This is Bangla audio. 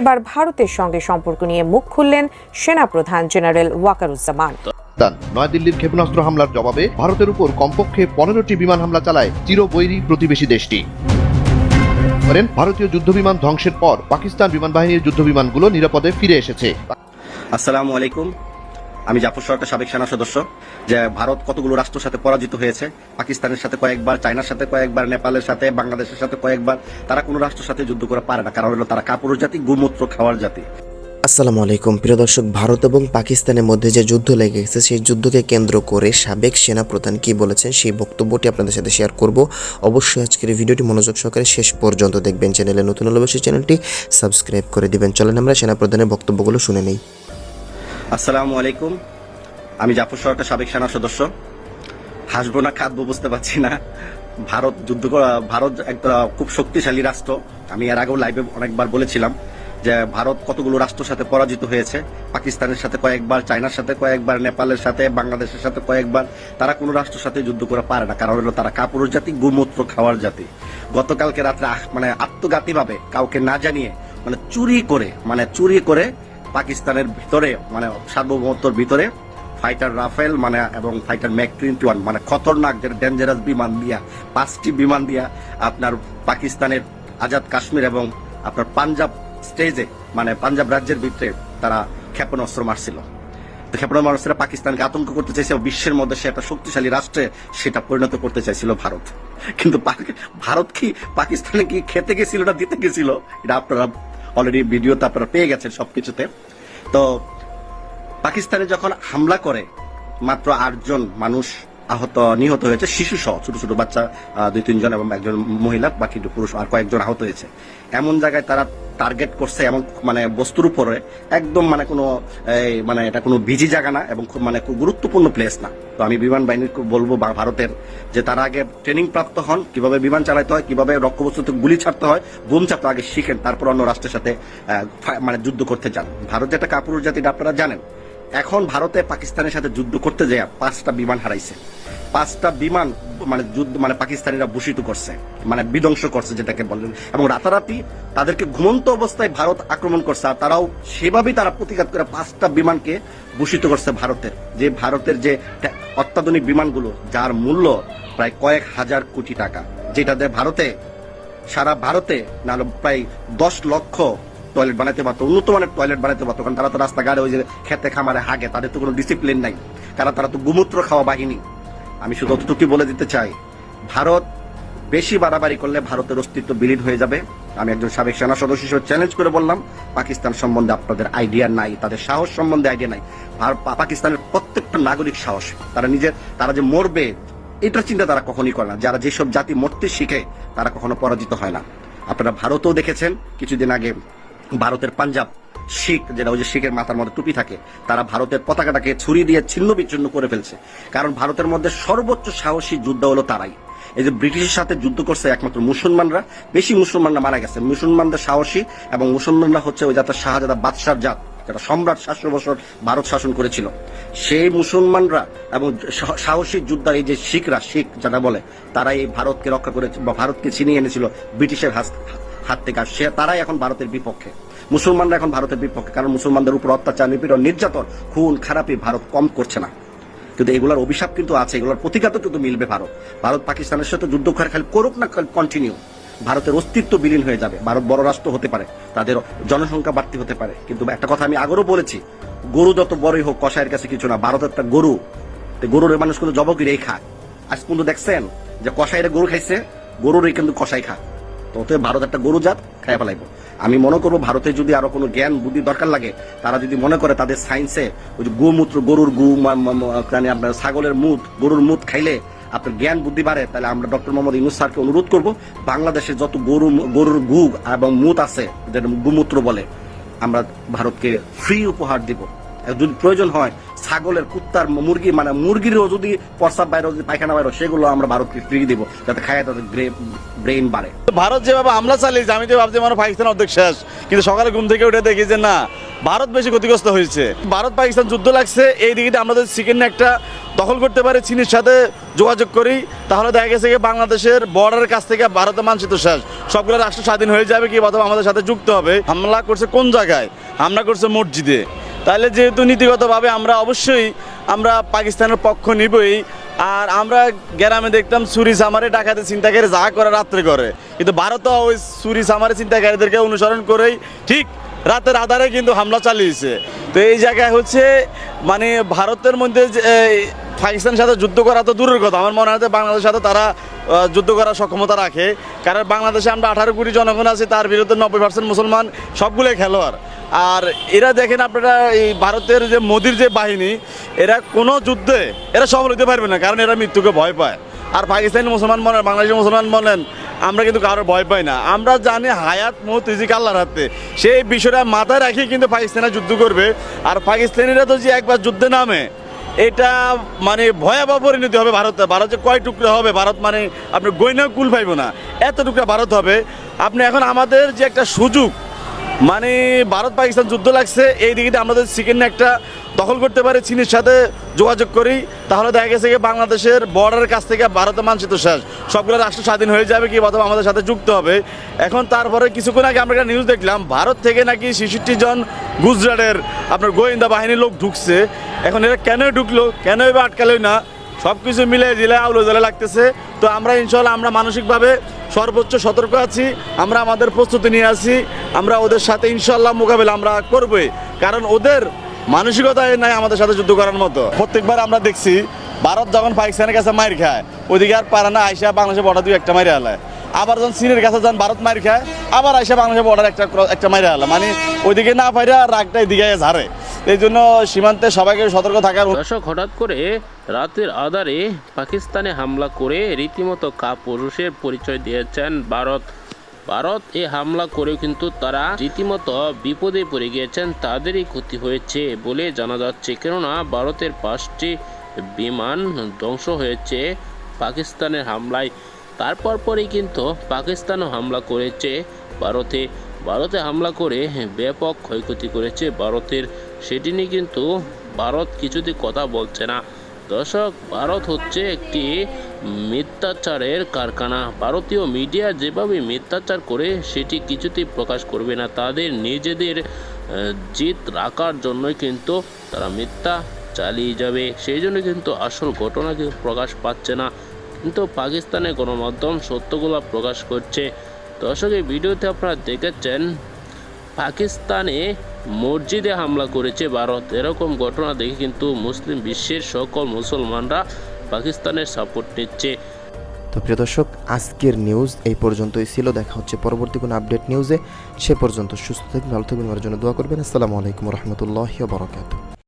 এবার ভারতের সঙ্গে সম্পর্ক নিয়ে মুখ খুললেন সেনাপ্রধান জেনারেল ওয়াকারুজ্জামান। নয়াদিল্লির ক্ষেপণাস্ত্র হামলার জবাবে ভারতের উপর কমপক্ষে পনেরোটি বিমান হামলা চালায় চিরবৈরী প্রতিবেশী দেশটি। করেন ভারতীয় যুদ্ধ বিমান ধ্বংসের পর পাকিস্তান বিমান বাহিনীর যুদ্ধ যুদ্ধবিমানগুলো নিরাপদে ফিরে এসেছে। আসসালামু আলাইকুম। আমি জাফর সরকার সাবেক সেনা সদস্য, যে ভারত কতগুলো রাষ্ট্রের সাথে পরাজিত হয়েছে, পাকিস্তানের সাথে কয়েকবার, চায়নার সাথে কয়েকবার, নেপালের সাথে, বাংলাদেশের সাথে কয়েকবার, তারা কোনো রাষ্ট্রের সাথে যুদ্ধ করে পারে না, কারণ হলো তারা কাপুরুষ জাতি, গুমূত্র খাওয়ার জাতি। আসসালামু আলাইকুম। প্রিয় দর্শক, ভারত এবং পাকিস্তানের মধ্যে যে যুদ্ধ লেগে গেছে সেই যুদ্ধকে কেন্দ্র করে সাবেক সেনাপ্রধান কি বলেছেন, সেই বক্তব্যটি আপনাদের সাথে শেয়ার করব। অবশ্যই আজকের ভিডিওটি মনোযোগ সহকারে শেষ পর্যন্ত দেখবেন। চ্যানেলে নতুন হলে অবশ্যই চ্যানেলটি সাবস্ক্রাইব করে দিবেন। চলেন আমরা সেনাপ্রধানের বক্তব্যগুলো শুনে নেই। আসসালামু আলাইকুম। আমি জাফর সরকার, সাবেক সেনা সদস্য। হাসবো না খাদবো বুঝতে পারছি না। ভারত যুদ্ধ ভারত একটা খুব শক্তিশালী রাষ্ট্র। আমি এর আগেও লাইভে অনেকবার বলেছিলাম যে ভারত কতগুলো রাষ্ট্রের সাথে পরাজিত হয়েছে। পাকিস্তানের সাথে কয়েকবার, চায়নার সাথে কয়েকবার, নেপালের সাথে, বাংলাদেশের সাথে কয়েকবার। তারা কোনো রাষ্ট্রের সাথে যুদ্ধ করে পারে না। কারণ হলো তারা কাপুরুষ জাতি, গুমূত্র খাওয়ার জাতি। গতকালকে রাত্রে মানে আত্মঘাতীভাবে কাউকে না জানিয়ে মানে চুরি করে মানে চুরি করে পাকিস্তানের ভিতরে মানে সার্বভৌমত্বর ভিতরে, ফাইটার রাফেল মানে এবং ফাইটার ম্যাক টোয়েন্টি ওয়ান মানে খতরনাক যেটা ডেঞ্জারাস বিমান দিয়া, পাঁচটি বিমান দিয়া আপনার পাকিস্তানের আজাদ কাশ্মীর এবং আপনার পাঞ্জাব স্টেজে মানে পাঞ্জাব রাজ্যের ভিতরে তারা ক্ষেপণাস্ত্র মারছিল। তো ক্ষেপণাস্ত্র পাকিস্তানকে আতঙ্ক করতে চাইছে বিশ্বের মধ্যে সে একটা শক্তিশালী রাষ্ট্রে সেটা পরিণত করতে চাইছিল ভারত। কিন্তু ভারত কি পাকিস্তানে কি খেতে গেছিল না দিতে গেছিল? এটা আপনারা অলরেডি ভিডিও তো আপনারা পেয়ে গেছেন সবকিছুতে। তো পাকিস্তানে যখন হামলা করে মাত্র আটজন মানুষ আহত, নিহত হয়েছে শিশু সহ ছোট ছোট বাচ্চা দুই তিনজন এবং একজন মহিলা, বাকি পুরুষ আর কয়েকজন আহত হয়েছে। এমন জায়গায় তারা টার্গেট করছে এমন মানে বস্তুর উপরে, একদম মানে কোনো মানে এটা কোনো বিজি জায়গা না এবং খুব মানে খুব গুরুত্বপূর্ণ প্লেস না। তো আমি বিমান বাহিনীর বলব ভারতের যে তারা আগে ট্রেনিং প্রাপ্ত হন, কীভাবে বিমান চালাতে হয়, কীভাবে রক্তবস্তুতে গুলি ছাড়তে হয়, বোম ছাড়তে আগে শিখেন, তারপর অন্য রাষ্ট্রের সাথে মানে যুদ্ধ করতে যান। ভারত একটা কাপুরুষ জাতিটা আপনারা জানেন। এখন ভারতে পাকিস্তানের সাথে যুদ্ধ করতে যায় পাঁচটা বিমান হারাইছে। পাঁচটা বিমান মানে যুদ্ধ মানে পাকিস্তানিরা ভূষিত করছে মানে বিধ্বংস করছে যেটাকে বলেন এবং রাতারাতি তাদেরকে ঘুমন্ত অবস্থায় ভারত আক্রমণ করছে, আর তারাও সেভাবেই তারা প্রতিঘাত করে পাঁচটা বিমানকে ভূষিত করছে ভারতের। যে ভারতের যে অত্যাধুনিক বিমানগুলো, যার মূল্য প্রায় কয়েক হাজার কোটি টাকা যেটা দিয়ে ভারতে, সারা ভারতে না প্রায় দশ লক্ষ টয়লেট বানাতে পারতো, উন্নত মানের টয়লেট বানাতে পারতো, কারণ তারা তো রাস্তাঘাটে ওই যে খেতে খামারে হাগে, তাদের তো কোনো ডিসিপ্লিন নাই। কারণ তারা তো গুমূত্র খাওয়া বাহিনী। আমি শুধু অতটুকু বলে দিতে চাই, ভারত বেশি বাড়াবাড়ি করলে ভারতের অস্তিত্ব বিলীন হয়ে যাবে। আমি একজন সাবেক সেনা সদস্য হিসেবে চ্যালেঞ্জ করে বললাম, পাকিস্তান সম্বন্ধে আপনাদের আইডিয়া নাই, তাদের সাহস সম্বন্ধে আইডিয়া নাই। আর পাকিস্তানের প্রত্যেকটা নাগরিক সাহস, তারা নিজের তারা যে মরবে এটার চিন্তা তারা কখনই করে না। যারা যেসব জাতি মরতে শিখে, তারা কখনো পরাজিত হয় না। আপনারা ভারতেও দেখেছেন, কিছুদিন আগে ভারতের পাঞ্জাব শিখ, যেটা ওই যে শিখের মাথার মধ্যে টুপি থাকে, তারা ভারতের পতাকাটাকে ছুরি দিয়ে ছিন্ন বিচ্ছিন্ন করে ফেলছে। কারণ ভারতের মধ্যে সর্বোচ্চ সাহসী যুদ্ধ হলো তারাই। এই যে ব্রিটিশের সাথে যুদ্ধ করছে একমাত্র মুসলমানরা, বেশি মুসলমানরা মারা গেছে। মুসলমানদের সাহসী এবং মুসলমানরা হচ্ছে ওই জাতের শাহজাদা বাদশার জাত যারা সম্রাট সাতশো বছর ভারত শাসন করেছিল। সেই মুসলমানরা এবং সাহসী যোদ্ধা এই যে শিখরা, শিখ যারা বলে তারা এই ভারতকে রক্ষা করে বা ভারতকে ছিনিয়ে এনেছিল ব্রিটিশের হাত হাত থেকে সে তারাই এখন ভারতের বিপক্ষে। মুসলমানরা এখন ভারতের বিপক্ষে, কারণ মুসলমানদের উপর অত্যাচার, নিপীড়ন, নির্যাতন, খুন, খারাপি ভারত কম করছে না। কিন্তু এগুলোর অভিশাপ কিন্তু আছে, এগুলোর প্রতিঘাতও কিন্তু মিলবে ভারত। ভারত পাকিস্তানের সাথে যুদ্ধ করে খালি করুক না কন্টিনিউ ভারতের অস্তিত্ব বিলীন হয়ে যাবে। ভারত বড় রাষ্ট্র হতে পারে, তাদের জনসংখ্যা বাড়তি হতে পারে। কিন্তু একটা কথা আমি আগেও বলেছি, গরু যত বড়ই হোক কষায়ের কাছে কিছু না, ভারত একটা গরু। গরুর মানুষ কিন্তু জব কিরেই খায়। আজ পর্যন্ত দেখছেন যে কষাইরে গরু খাইছে, গরুরই কিন্তু কষাই খায়। অতএব ভারত একটা গরু জাত খাই ফেলাইব। আমি মনে করব ভারতে যদি আরও কোনো জ্ঞান, বুদ্ধি দরকার লাগে, তারা যদি মনে করে তাদের সায়েন্সে ওই যে গোমূত্র, গরুর গু মানে আপনার ছাগলের মুত, গরুর মুত খাইলে আপনার জ্ঞান, বুদ্ধি বাড়ে, তাহলে আমরা ডক্টর মোহাম্মদ ইউনুস স্যারকে অনুরোধ করব, বাংলাদেশে যত গরু, গরুর গু এবং মুত আছে যেটা গোমূত্র বলে, আমরা ভারতকে ফ্রি উপহার দিব। যদি প্রয়োজন হয়, ছাগলের, কুত্তার, মুরগি মানে মুরগিরও যদি প্রস্রাব বাইরে যদি পায়খানা বাইরে সেগুলো আমরা ভারতকে ফ্রি দিব, যাতে খায় তাদের ব্রেন বাড়ে। ভারত যেভাবে হামলা চালিয়েছে, আমি তো ভাবছি মানে পাকিস্তান অর্ধেক শেষ। কিন্তু সকালে ঘুম থেকে উঠে দেখি যে না, ভারত বেশি ক্ষতিগ্রস্ত হয়েছে। ভারত পাকিস্তান যুদ্ধ লাগছে, এই দিকে আমাদের চিকেন একটা দখল করতে পারি, চীনের সাথে যোগাযোগ করি, তাহলে দেখা গেছে যে বাংলাদেশের বর্ডারের কাছ থেকে ভারতের মানচিত্র শেষ। সবগুলো রাষ্ট্র স্বাধীন হয়ে যাবে কি, অথবা আমাদের সাথে যুক্ত হবে। হামলা করছে কোন জায়গায়? হামলা করছে মসজিদে। তাহলে যেহেতু নীতিগতভাবে আমরা অবশ্যই আমরা পাকিস্তানের পক্ষ নিবই আর আমরা গ্রামে দেখতাম চুরি সামারে ডাকাতে চিন্তাকারী যা করে রাত্রে করে। কিন্তু ভারতও ওই চুরি সামারে চিন্তাকারীদেরকে অনুসরণ করেই ঠিক রাতের আধারে কিন্তু হামলা চালিয়েছে। তো এই জায়গায় হচ্ছে মানে ভারতের মধ্যে যে, পাকিস্তানের সাথে যুদ্ধ করা তো দূরের কথা। আমার মনে হয় বাংলাদেশের সাথে তারা যুদ্ধ করার সক্ষমতা রাখে। কারণ বাংলাদেশে আমরা আঠারো কোটি জনগণ আছি, তার বিরুদ্ধে নব্বই পার্সেন্ট মুসলমান সবগুলোই খেলোয়াড়। আর এরা দেখেন আপনারা এই ভারতের যে মোদির যে বাহিনী, এরা কোনো যুদ্ধে এরা সফল হতে পারবে না, কারণ এরা মৃত্যুকে ভয় পায়। আর পাকিস্তানি মুসলমান বলেন বাংলাদেশের মুসলমান বলেন, আমরা কিন্তু কারোর ভয় পাই না। আমরা জানি হায়াত মত রিজিক আল্লাহর হাতে। সেই বিষয়টা মাথায় রাখি কিন্তু পাকিস্তানে যুদ্ধ করবে। আর পাকিস্তানিরা তো যে একবার যুদ্ধে নামে এটা মানে ভয়াবহ পরিণতি হবে ভারতে, ভারত যে কয় টুকরা হবে, ভারত মানে আপনি গইনা কুল পাইব না। এত টুকরা ভারত হবে। আপনি এখন আমাদের যে একটা সুযোগ মানে ভারত পাকিস্তান যুদ্ধ লাগছে, এই দিকে আমাদের চিকেন একটা দখল করতে পারে চীনের সাথে যোগাযোগ করি। তাহলে দেখা গেছে কি বাংলাদেশের বর্ডারের কাছ থেকে ভারতের মানচিত্র শেষ। সবগুলো রাষ্ট্র স্বাধীন হয়ে যাবে কি অথবা আমাদের সাথে যুক্ত হবে। এখন তারপরে কিছুক্ষণ আগে আমরা একটা নিউজ দেখলাম, ভারত থেকে নাকি ছেষট্টি জন গুজরাটের আপনার গোয়েন্দা বাহিনীর লোক ঢুকছে। এখন এরা কেন ঢুকলো কেন এবার আটকালো না? সব কিছু মিলে জেলে আউলো জেলে লাগতেছে। তো আমরা ইনশাল্লাহ আমরা মানসিকভাবে সর্বোচ্চ সতর্ক আছি, আমরা আমাদের প্রস্তুতি নিয়ে আছি, আমরা ওদের সাথে ইনশাল্লাহ মোকাবেলা আমরা করবই। কারণ ওদের মানসিকতায় নাই আমাদের সাথে যুদ্ধ করার মতো। প্রত্যেকবার আমরা দেখছি, ভারত যখন পাকিস্তানের কাছে মায়ের খায় ওদিকে আর পারে না, আইসা বাংলাদেশে বর্ডার দুই একটা মাইরে হালায় আবার যখন চীনের কাছে যখন ভারত মার খায়, আবার আইসা বাংলাদেশের বর্ডার একটা একটা মাইরে হালা মানে ওইদিকে না পাইরা রাগটা এদিকে ঝাড়ে। এই জন্য সীমান্তে সবাইকে সতর্ক থাকার দর্শক, হঠাৎ করে রাতের আধারে পাকিস্তানে হামলা করে রীতিমতো কাপুরুষের পরিচয় দিয়েছেন ভারত। ভারত এ হামলা করেও কিন্তু তারা রীতিমতো বিপদে পড়ে গিয়েছেন, তাদেরই ক্ষতি হয়েছে বলে জানা যাচ্ছে। কেননা ভারতের পাঁচটি বিমান ধ্বংস হয়েছে পাকিস্তানের হামলায়। তারপর পরেই কিন্তু পাকিস্তানও হামলা করেছে। ভারতে ভারতে হামলা করে ব্যাপক ক্ষয়ক্ষতি করেছে ভারতের। সেটি নিয়ে কিন্তু ভারত কিছুতে কথা বলছে না। দর্শক, ভারত হচ্ছে একটি মিথ্যাচারের কারখানা। ভারতীয় মিডিয়া যেভাবে মিথ্যাচার করে, সেটি কিছুতেই প্রকাশ করবে না। তাদের নিজেদের জিত রাখার জন্যই কিন্তু তারা মিথ্যা চালিয়ে যাবে। সেই জন্য কিন্তু আসল ঘটনা প্রকাশ পাচ্ছে না। কিন্তু পাকিস্তানের গণমাধ্যম সত্যগুলো প্রকাশ করছে। দর্শক, এই ভিডিওতে আপনারা দেখেছেন, পাকিস্তানে মসজিদে হামলা করেছে ভারত। এরকম ঘটনা দেখে কিন্তু মুসলিম বিশ্বের সকল মুসলমানরা পাকিস্তানের সাপোর্ট নিচ্ছে। তো প্রিয় দর্শক, আজকের নিউজ এই পর্যন্তই ছিল। দেখা হচ্ছে পরবর্তী কোনো আপডেট নিউজে সে পর্যন্ত সুস্থ থাকবেন, ভালো থাকবেন জন্য দোয়া করবেন। আসসালামু আলাইকুম রহমতুল্লাহ বরকাত